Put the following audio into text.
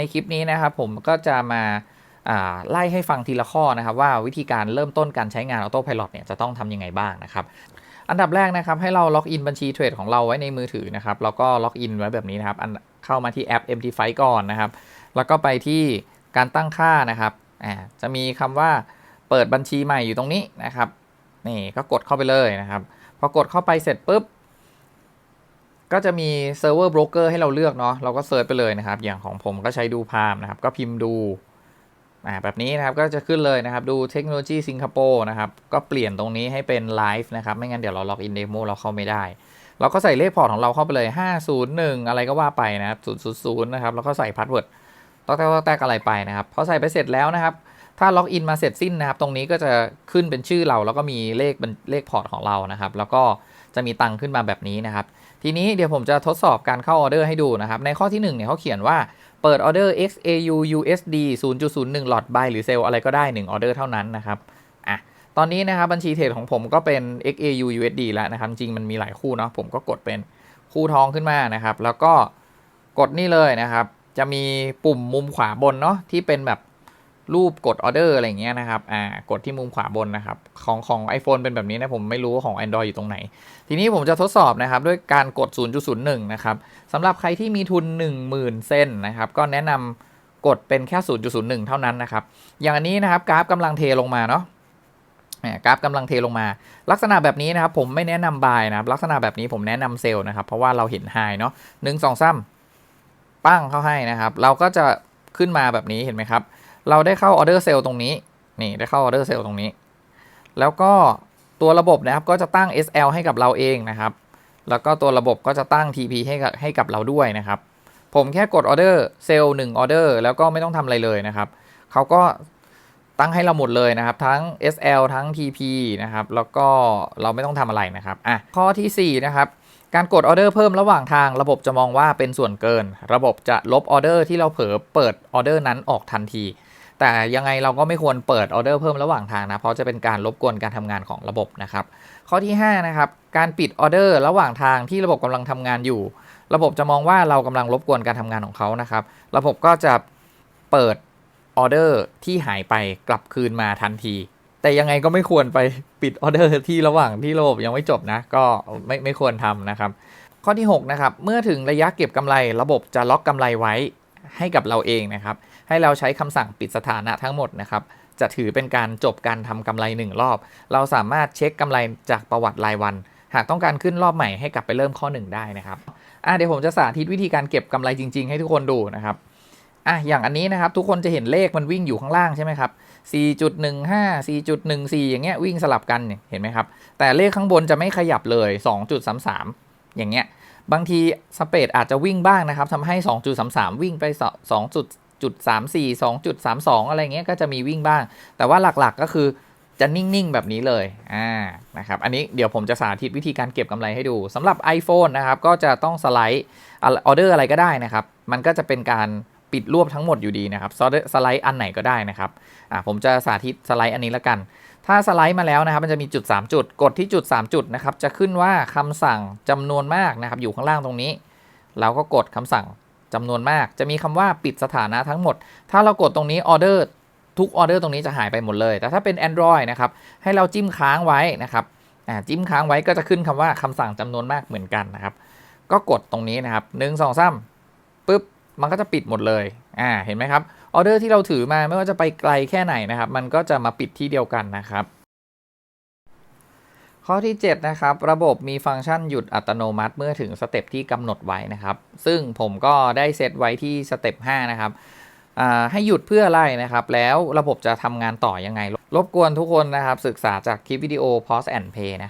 ในคลิปนี้นะครับผมก็จะมาไล่ให้ฟังทีละข้อนะครับว่าวิธีการเริ่มต้นการใช้งาน Auto Pilot เนี่ยจะต้องทำยังไงบ้างนะครับอันดับแรกนะครับให้เราล็อกอินบัญชีเทรดของเราไว้ในมือถือนะครับแล้วก็ล็อกอินไว้แบบนี้นะครับเข้ามาที่แอป MT5 ก่อนนะครับ แล้วก็ไปที่การตั้งค่านะครับจะมีคำว่าเปิดบัญชีใหม่อยู่ตรงนี้นะครับนี่ก็กดเข้าไปเลยนะครับพอกดเข้าไปเสร็จปุ๊บ ก็จะมีเซิร์ฟเวอร์บรกเกอร์ให้เราเลือกเนาะเราก็เซิร์ชไปเลยนะครับ อย่างของผมก็ใช้ดูพามนะครับ ก็พิมพ์ดูอ่าแบบนี้นะครับก็จะขึ้นเลยนะครับ ดูเทคโนโลยีสิงคโปร์นะครับ ก็เปลี่ยนตรงนี้ให้เป็นไลฟ์นะครับ ไม่งั้นเดี๋ยวเราล็อกอินเดโมเราเข้าไม่ได้ เราก็ใส่เลขพอร์ตของเราเข้าไปเลย 501 อะไรก็ว่าไปนะครับ000นะครับแล้วก็ใส่พาสเวิร์ดต๊อกแต๊กต๊อกแต๊กอะไรไปนะครับพอใส่ไปเสร็จแล้วนะครับ ถ้าล็อกอินมาเสร็จสิ้นนะครับ ตรงนี้ก็จะขึ้นเป็นชื่อเรา แล้วก็มีเลขเป็นเลขพอร์ตของเรานะครับ แล้วก็จะมีตังค์ขึ้นมาแบบนี้นะครับ ทีนี้เดี๋ยวผมจะทดสอบการเข้าออเดอร์ให้ดูนะครับ ในข้อที่1เนี่ยเขาเขียนว่าเปิดออเดอร์ XAU USD 0.01 หลอด buy หรือเซลอะไรก็ได้1ออเดอร์เท่านั้นนะครับอะตอนนี้นะครับบัญชีเทรดของผมก็เป็น XAU USD แล้วนะครับ จริงมันมีหลายคู่เนาะผมก็กดเป็นคู่ทองขึ้นมานะครับ แล้วก็กดนี่เลยนะครับ จะมีปุ่มมุมขวาบนเนาะที่เป็นแบบ รูปกดออเดอร์อะไรอย่างเงี้ยนะครับ อ่า กดที่มุมขวาบนนะครับ ของของ iPhone เป็นแบบนี้นะผมไม่รู้ว่าของ Android อยู่ตรงไหน ทีนี้ผมจะทดสอบนะครับด้วยการกด 0.01 นะครับสำหรับใครที่มีทุน 10,000 เส้นนะครับ ก็แนะนำกดเป็นแค่ 0.01 เท่านั้นนะครับ อย่างอันนี้นะครับกราฟกำลังเทลงมาเนาะอ่ากราฟกำลังเทลงมา ลักษณะแบบนี้นะครับผมไม่แนะนำบายนะครับลักษณะแบบนี้ผมแนะนำเซลล์นะครับ เพราะว่าเราเห็นไฮเนาะหนึ่งสองสามปั้งเข้าให้นะครับ เราก็จะขึ้นมาแบบนี้เห็นไหมครับ เราได้เข้าออเดอร์เซลล์ตรงนี้ นี่ได้เข้าออเดอร์เซลล์ตรงนี้ แล้วก็ตัวระบบนะครับก็จะตั้ง SL ให้กับเราเองนะครับ แล้วก็ตัวระบบก็จะตั้ง TP ให้กับให้กับเราด้วยนะครับ ผมแค่กดออเดอร์เซลล์1ออเดอร์แล้วก็ไม่ต้องทำอะไรเลยนะครับ เขาก็ตั้งให้เราหมดเลยนะครับ ทั้ง SL ทั้ง TP นะครับ แล้วก็เราไม่ต้องทำอะไรนะครับ อะ ข้อทีสี่4 นะครับ การกดออเดอร์เพิ่มระหว่างทางระบบจะมองว่าเป็นส่วนเกิน ระบบจะลบออเดอร์ที่เราเผลอเปิดออเดอร์นั้นออกทันที แต่ยังไงเราก็ไม่ควรเปิดออเดอร์เพิ่มระหว่างทางนะ เพราะจะเป็นการรบกวนการทำงานของระบบนะครับ ข้อที่ 5 นะครับ การปิดออเดอร์ระหว่างทางที่ระบบกำลังทำงานอยู่ ระบบจะมองว่าเรากำลังรบกวนการทำงานของเขานะครับ ระบบก็จะเปิดออเดอร์ที่หายไปกลับคืนมาทันที แต่ยังไงก็ไม่ควรไปปิดออเดอร์ที่ระหว่างที่ระบบยังไม่จบนะ ก็ไม่ไม่ควรทำนะครับ ข้อที่ 6 นะครับ เมื่อถึงระยะเก็บกำไร ระบบจะล็อกกำไรไว้ ให้กับเราเองนะครับ ให้เราใช้คำสั่งปิดสถานะทั้งหมดนะครับ จะถือเป็นการจบการทำกำไร 1 รอบ เราสามารถเช็คกำไรจากประวัติรายวัน หากต้องการขึ้นรอบใหม่ให้กลับไปเริ่มข้อ 1 ได้นะครับอะเดี๋ยวผมจะสาธิตวิธีการเก็บกำไรจริง ๆ ให้ทุกคนดูนะครับอะอย่างอันนี้นะครับทุกคนจะเห็นเลขมันวิ่งอยู่ข้างล่างใช่ไหมครับ 4.15 4.14 อย่างเงี้ยวิ่งสลับกันเนี่ยเห็นไหมครับ แต่เลขข้างบนจะไม่ขยับเลย 2.33 อย่างเงี้ย บางทีสเปดอาจจะวิ่งบ้างนะครับทำให้ 2.33 วิ่งไป 2.34 2.32 อะไรเงี้ยก็จะมีวิ่งบ้าง แต่ว่าหลักๆก็คือจะนิ่ง ๆ แบบนี้เลย อ่า นะครับ อันนี้เดี๋ยวผมจะสาธิตวิธีการเก็บกำไรให้ดูสำหรับ iPhone นะครับ ก็จะต้องสไลด์ออเดอร์อะไรก็ได้นะครับ มันก็จะเป็นการ ปิดรวบทั้งหมดอยู่ดีนะครับสไลด์อันไหนก็ได้นะครับผมจะสาธิตสไลด์อันนี้ละกัน ถ้าสไลด์มาแล้วนะครับมันจะมีจุด 3 จุด กดที่จุด 3 จุดนะครับจะขึ้นว่าคำสั่งจำนวนมากนะครับอยู่ข้างล่างตรงนี้ เราก็กดคำสั่งจำนวนมาก จะมีคำว่าปิดสถานะทั้งหมด ถ้าเรากดตรงนี้ออเดอร์ทุกออเดอร์ตรงนี้จะหายไปหมดเลย แต่ถ้าเป็น Android นะครับให้เราจิ้มค้างไว้นะครับจิ้มค้างไว้ก็จะขึ้นคำว่าคำสั่งจำนวนมากเหมือนกันนะครับก็กดตรงนี้นะครับหนึ่งสองสามปุ๊บ มันก็จะปิดหมดเลย อ่า เห็นไหมครับ ออเดอร์ที่เราถือมาไม่ว่าจะไปไกลแค่ไหนนะครับ มันก็จะมาปิดที่เดียวกันนะครับ ข้อที่ 7 นะครับ ระบบมีฟังก์ชันหยุดอัตโนมัติเมื่อถึงสเต็ปที่กำหนดไว้นะครับ ซึ่งผมก็ได้เซตไว้ที่สเต็ป5นะครับอ่าให้หยุดเพื่ออะไรนะครับ แล้วระบบจะทำงานต่อยังไง รบกวนทุกคนนะครับ ศึกษาจากคลิปวิดีโอ pause and play นะครับ